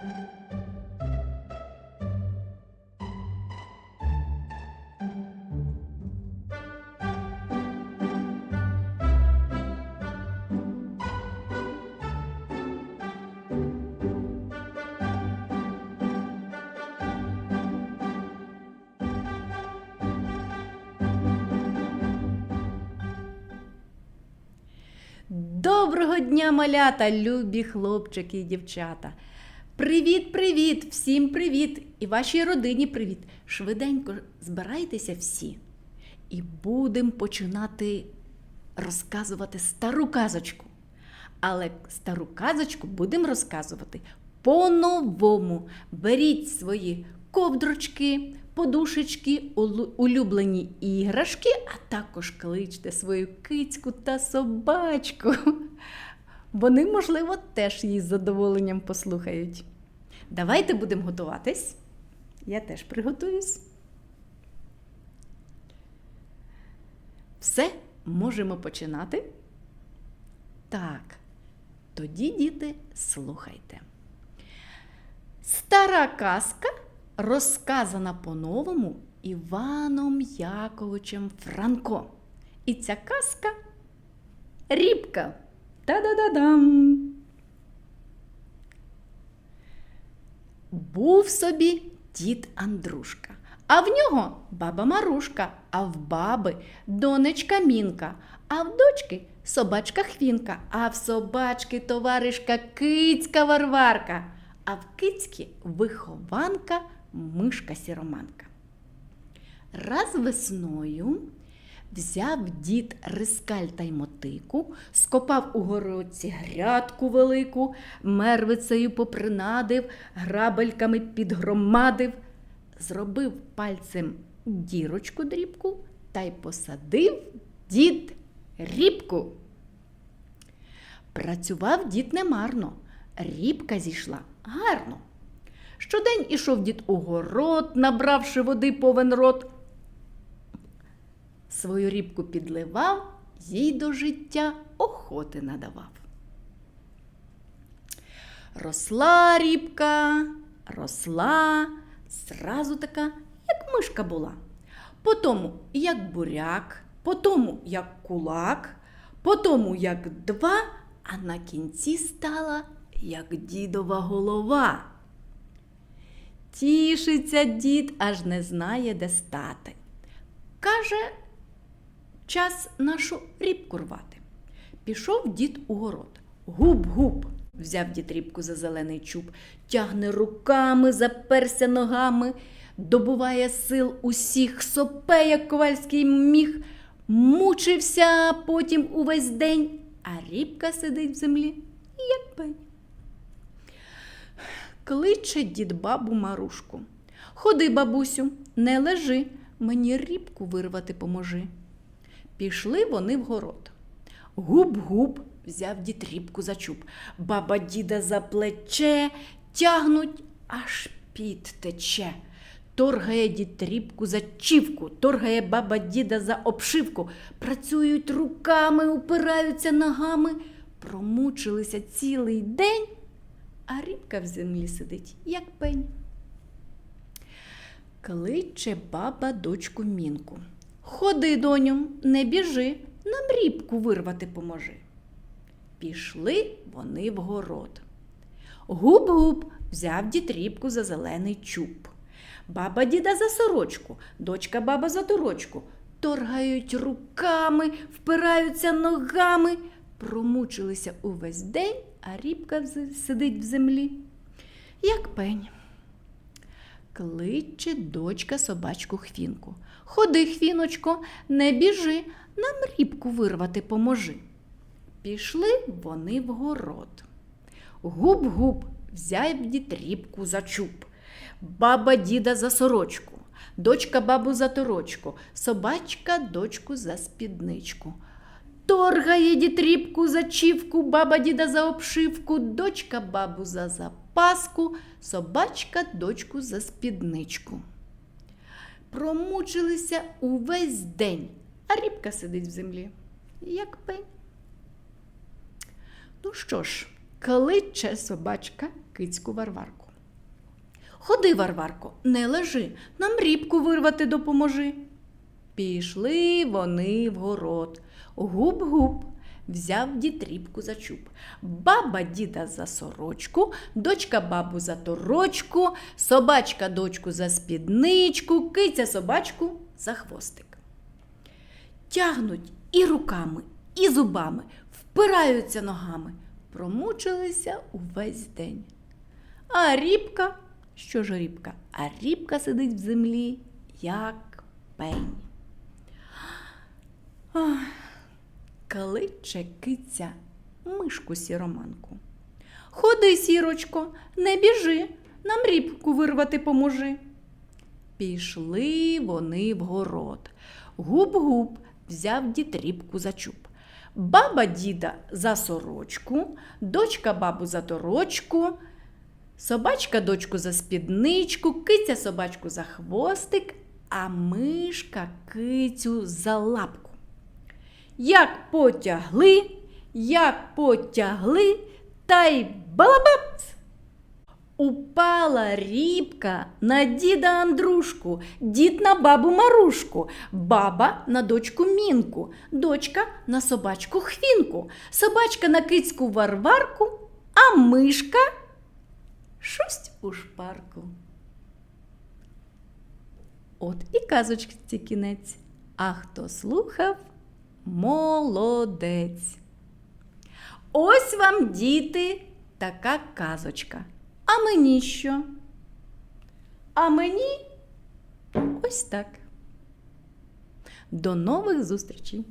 Доброго дня, малята, любі хлопчики і дівчата. Привіт, привіт, всім привіт! І вашій родині привіт. Швиденько збирайтеся всі. І будемо починати розказувати стару казочку. Але стару казочку будемо розказувати по-новому. Беріть свої ковдрочки, подушечки, улюблені іграшки, а також кличте свою кицьку та собачку. Вони, можливо, теж її з задоволенням послухають. Давайте будемо готуватись. Я теж приготуюсь. Все, можемо починати. Так, тоді, діти, слухайте. Стара казка розказана по-новому Іваном Яковичем Франко. І ця казка Рібка. Та-да-да-дам! Був собі дід Андрушка, а в нього баба Марушка, а в баби донечка Мінка, а в дочки собачка Хвінка, а в собачки товаришка Кицька Варварка, а в кицьки вихованка мишка Сіроманка. Раз весною взяв дід рискаль та й мотику, скопав у городці грядку велику, мервицею попринадив, грабельками підгромадив, зробив пальцем дірочку дрібку та й посадив дід рібку. Працював дід немарно, рібка зійшла гарно. Щодень ішов дід у город, набравши води повен рот. Свою рібку підливав, їй до життя охоти надавав. Росла рібка, росла, зразу така, як мишка була. Потому як буряк, потому як кулак, потому як два, а на кінці стала як дідова голова. Тішиться дід, аж не знає, де стати. Каже, час нашу рібку рвати. Пішов дід у город. Губ-губ. Взяв дід рібку за зелений чуб, тягне руками, заперся ногами, добуває сил усіх, сопе, як ковальський міг, мучився потім увесь день, а рібка сидить в землі, як пень. Кличе дід бабу Марушку. Ходи, бабусю, не лежи, мені рібку вирвати поможи. Пішли вони в город. Губ-губ взяв дід рібку за чуб. Баба діда за плече тягнуть, аж під тече. Торгає дід рібку за чівку, торгає баба діда за обшивку. Працюють руками, упираються ногами, промучилися цілий день, а рібка в землі сидить, як пень. Кличе баба дочку мінку. Ходи, доню, не біжи, нам рібку вирвати поможи. Пішли вони в город. Губ-губ взяв дід рібку за зелений чуб. Баба діда за сорочку, дочка баба за торочку. Торгають руками, впираються ногами, промучилися увесь день, а рібка сидить в землі, як пень. Кличе дочка собачку Хвінку. Ходи, Хвіночко, не біжи, нам рібку вирвати поможи. Пішли вони в город. Губ-губ взяв дід рібку за чуб, баба діда за сорочку, дочка бабу за торочку, собачка дочку за спідничку. Торгає дід за чівку, баба діда за обшивку, дочка бабу за запаску, собачка дочку за спідничку. Промучилися увесь день, а рібка сидить в землі, як пень. Ну що ж, кличе собачка кицьку Варварку. Ходи, Варварко, не лежи, нам рібку вирвати допоможи. Пішли вони в город. Губ-губ, взяв дід рібку за чуб. Баба діда за сорочку, дочка бабу за торочку, собачка дочку за спідничку, киця собачку за хвостик. Тягнуть і руками, і зубами, впираються ногами, промучилися увесь день. А рібка, що ж рібка? А рібка сидить в землі, як пень. Ах, кличе киця мишку сіроманку. Ходи, сірочко, не біжи, нам рібку вирвати поможи. Пішли вони в город. Губ-губ взяв дід рібку за чуб. Баба діда за сорочку, дочка бабу за торочку, собачка дочку за спідничку, киця собачку за хвостик, а мишка кицю за лапку. Як потягли, як потягли, та й балабац! Упала рібка на діда Андрушку, дід на бабу Марушку, баба на дочку Мінку, дочка на собачку Хвінку, собачка на кицьку Варварку, а мишка шусть у шпарку. От і казочці кінець. А хто слухав, молодець. Ось вам, діти, така казочка. А мені що? А мені ось так. До нових зустрічей!